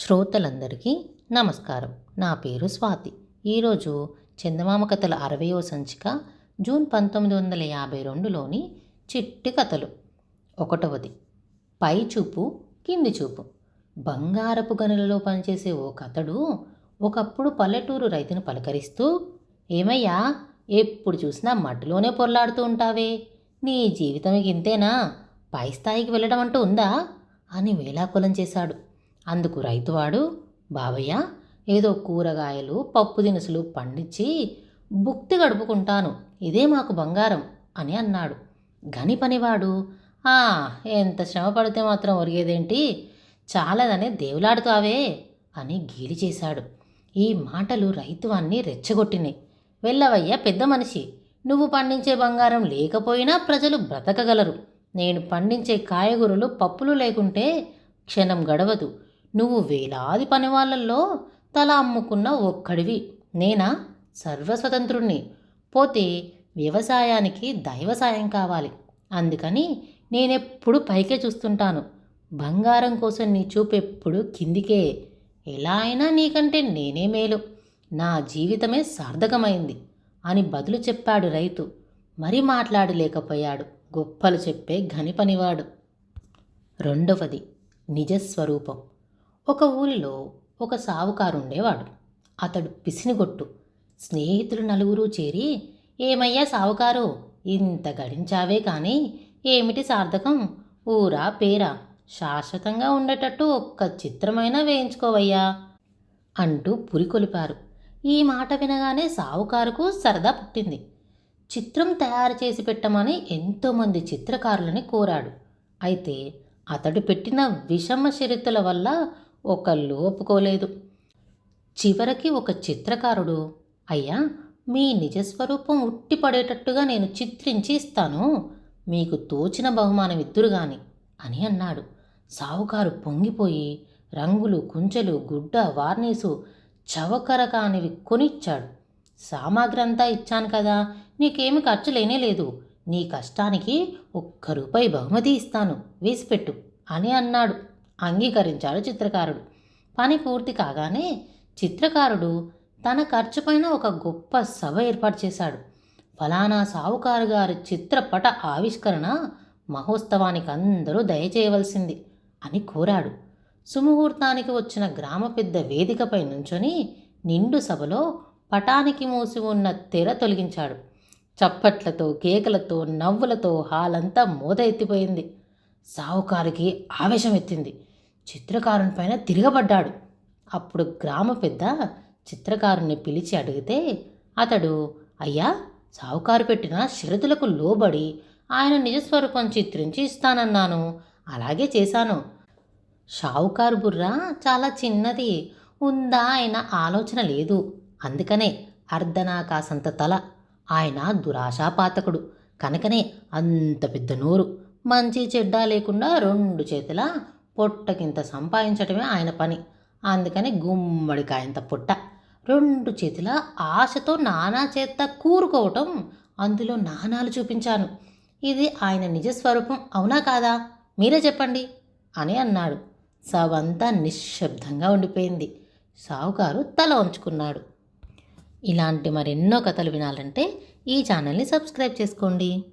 శ్రోతలందరికీ నమస్కారం. నా పేరు స్వాతి. ఈరోజు చందమామ కథల అరవయో సంచిక జూన్ పంతొమ్మిది వందల యాభై రెండులోని చిట్టి కథలు. ఒకటవది పై చూపు కింది చూపు. బంగారపు గనులలో పనిచేసే ఓ కథడు ఒకప్పుడు పల్లెటూరు రైతును పలకరిస్తూ ఏమయ్యా ఎప్పుడు చూసినా మట్టిలోనే పొరలాడుతూ ఉంటావే. నీ జీవితం ఇంతేనా? పై స్థాయికి వెళ్ళడం అంటూ ఉందా? అని వేలాకులం చేశాడు. అందుకు రైతువాడు బాబయ్య ఏదో కూరగాయలు పప్పు దినుసులు పండించి బుక్తి గడుపుకుంటాను. ఇదే మాకు బంగారం అని అన్నాడు. గని పనివాడు? "ఆ, ఎంత శ్రమ పడితే మాత్రం ఒరిగేదేంటి? చాలదనే దేవులాడుతావే అని గీలి చేశాడు. ఈ మాటలు రైతువాన్ని రెచ్చగొట్టినాయి వెళ్ళవయ్యా పెద్ద మనిషి నువ్వు పండించే బంగారం లేకపోయినా ప్రజలు బ్రతకగలరు. నేను పండించే కాయగూరలు పప్పులు లేకుంటే క్షణం గడవదు. నువ్వు వేలాది పనివాళ్ళల్లో తల అమ్ముకున్న ఒక్కడివి. నేనా? సర్వస్వతంత్రుణ్ణి. పోతే వ్యవసాయానికి దైవ సాయం కావాలి. అందుకని నేనెప్పుడు పైకే చూస్తుంటాను. బంగారం కోసం నీ చూపు ఎప్పుడు కిందికే. ఎలా అయినా నీకంటే నేనే మేలు. నా జీవితమే సార్థకమైంది అని బదులు చెప్పాడు రైతు. మరి మాట్లాడలేకపోయాడు. గొప్పలు చెప్పే ఘని పనివాడు. రెండవది నిజస్వరూపం. ఒక ఊరిలో ఒక సావుకారు ఉండేవాడు అతడు పిసినిగొట్టు స్నేహితులు నలుగురు చేరి ఏమయ్యా సావుకారు ఇంత గడించావే కానీ ఏమిటి సార్థకం? ఊరా పేరా? శాశ్వతంగా ఉండేటట్టు ఒక్క చిత్రమైనా వేయించుకోవయ్యా అంటూ పురికొలిపారు ఈ మాట వినగానే సావుకారుకు సరదా పుట్టింది. చిత్రం తయారు చేసి పెట్టమని ఎంతోమంది చిత్రకారులని కోరాడు. అయితే అతడు పెట్టిన విషమ షరతుల వల్ల ఒకళ్ళు ఒప్పుకోలేదు. చివరికి ఒక చిత్రకారుడు అయ్యా మీ నిజస్వరూపం ఉట్టిపడేటట్టుగా నేను చిత్రించి ఇస్తాను. మీకు తోచిన బహుమానం ఇద్దురు గాని అని అన్నాడు. సావుకారు పొంగిపోయి రంగులు కుంచెలు గుడ్డ వార్నీసు చవకర కానివి కొనిచ్చాడు. సామాగ్రి అంతా ఇచ్చాను కదా నీకేమి ఖర్చు లేనే లేదు. నీ కష్టానికి ఒక్క రూపాయి బహుమతి ఇస్తాను. వేసిపెట్టు అని అన్నాడు. అంగీకరించాడు చిత్రకారుడు. పని పూర్తి కాగానే చిత్రకారుడు తన ఖర్చుపైన ఒక గొప్ప సభ ఏర్పాటు చేశాడు. ఫలానా సావుకారు గారి చిత్రపట ఆవిష్కరణ మహోత్సవానికి అందరూ దయచేయవలసింది అని కోరాడు. సుముహూర్తానికి వచ్చిన గ్రామ పెద్ద వేదికపై నుంచొని నిండు సభలో పటానికి మూసి ఉన్న తెర తొలగించాడు. చప్పట్లతో కేకలతో నవ్వులతో హాలంతా మూత ఎత్తిపోయింది సావుకారికి ఆవేశం ఎత్తింది చిత్రకారుని పైన తిరగబడ్డాడు. అప్పుడు గ్రామ పెద్ద చిత్రకారుని పిలిచి అడిగితే అతడు అయ్యా సావుకారు పెట్టిన షరతులకు లోబడి ఆయన నిజస్వరూపం చిత్రించి ఇస్తానన్నాను. అలాగే చేశాను. షావుకారు బుర్ర చాలా చిన్నది. ఉందా ఆయన ఆలోచన లేదు. అందుకనే అర్ధనాకాశంత తల. ఆయన దురాశాపాతకుడు. కనుకనే అంత పెద్ద నోరు. మంచి చెడ్డ లేకుండా రెండు చేతుల పొట్టకింత సంపాదించటమే ఆయన పని. అందుకని గుమ్మడికాయంత పొట్ట. రెండు చేతుల ఆశతో నానా చేత కూరుకోవటం అందులో నాణాలు చూపించాను. ఇది ఆయన నిజస్వరూపం అవునా కాదా? మీరే చెప్పండి అని అన్నాడు. సవంతా నిశ్శబ్దంగా ఉండిపోయింది. సావుకారు తల వంచుకున్నాడు. ఇలాంటి మరెన్నో కథలు వినాలంటే ఈ ఛానల్ని సబ్స్క్రైబ్ చేసుకోండి.